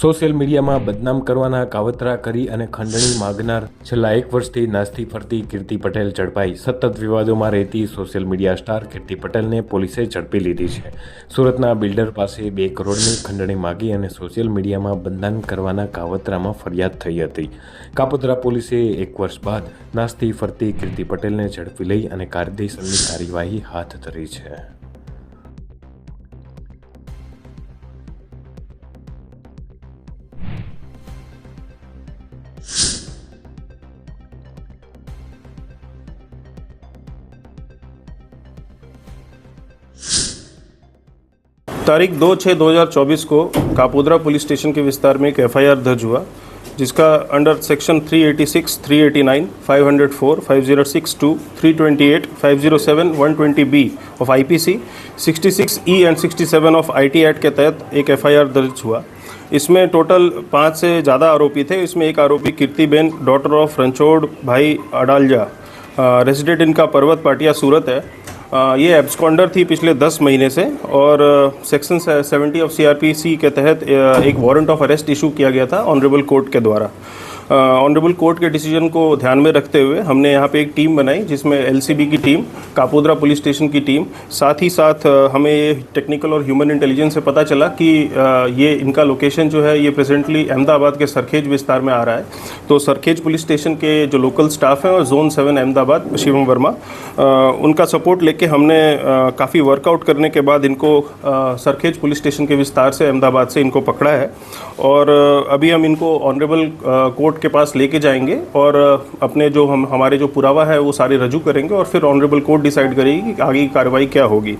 Social મીડિયામાં બદનામ કરવાના કાવતરા કરી અને ખંડણી માગનાર છેલ્લા એક વર્ષથી નાસ્તી ફરતી કીર્તિ પટેલ ઝડપાઈ. સતત વિવાદોમાં રહેતી સોશિયલ મીડિયા સ્ટાર કીર્તિ પટેલને પોલીસે ઝડપી લીધી છે. સુરતના બિલ્ડર પાસે બે કરોડની ખંડણી માગી અને સોશિયલ મીડિયામાં બદનામ કરવાના કાવતરામાં ફરિયાદ થઈ હતી. કાપોદ્રા પોલીસે એક વર્ષ બાદ નાસ્તી ફરતી કીર્તિ પટેલને ઝડપી લઈ અને કાયદેસરની કાર્યવાહી હાથ ધરી છે. तारीख दो छः दो हज़ार चौबीस को कापोद्रा पुलिस स्टेशन के विस्तार में एक एफआईआर दर्ज हुआ जिसका under section 386, 389, 504, 5062, 328, 507, 120 B of IPC 66 E and 67 of IT act के तहत एक एफआईआर दर्ज हुआ। इसमें टोटल पाँच से ज़्यादा आरोपी थे। इसमें एक आरोपी कीर्तिबेन डॉटर ऑफ़ रणछोड़ भाई अडालजा रेजिडेंट इनका पर्वत पाटिया सूरत है। ये एब्सकॉन्डर थी पिछले 10 महीने से और सेक्शन 70 ऑफ़ सीआरपीसी के तहत एक वारंट ऑफ़ अरेस्ट इशू किया गया था ऑनरेबल कोर्ट के द्वारा। ऑनरेबल कोर्ट के डिसीज़न को ध्यान में रखते हुए हमने यहाँ पे एक टीम बनाई जिसमें एलसीबी की टीम कापोद्रा पुलिस स्टेशन की टीम साथ ही साथ हमें ये टेक्निकल और ह्यूमन इंटेलिजेंस से पता चला कि ये इनका लोकेशन जो है, ये प्रेजेंटली अहमदाबाद के सरखेज विस्तार में आ रहा है। तो सरखेज पुलिस स्टेशन के जो लोकल स्टाफ हैं और जोन सेवन अहमदाबाद, शिवम वर्मा उनका सपोर्ट लेके हमने काफ़ी वर्कआउट करने के बाद इनको सरखेज पुलिस स्टेशन के विस्तार से अहमदाबाद से इनको पकड़ा है। और अभी हम इनको ऑनरेबल कोर्ट के पास लेके जाएँगे और अपने जो हम, हमारे जो पुरावा है वो सारे रजू करेंगे और फिर ऑनरेबल कोर्ट डिसाइड करेगी कि आगे की कार्रवाई क्या होगी।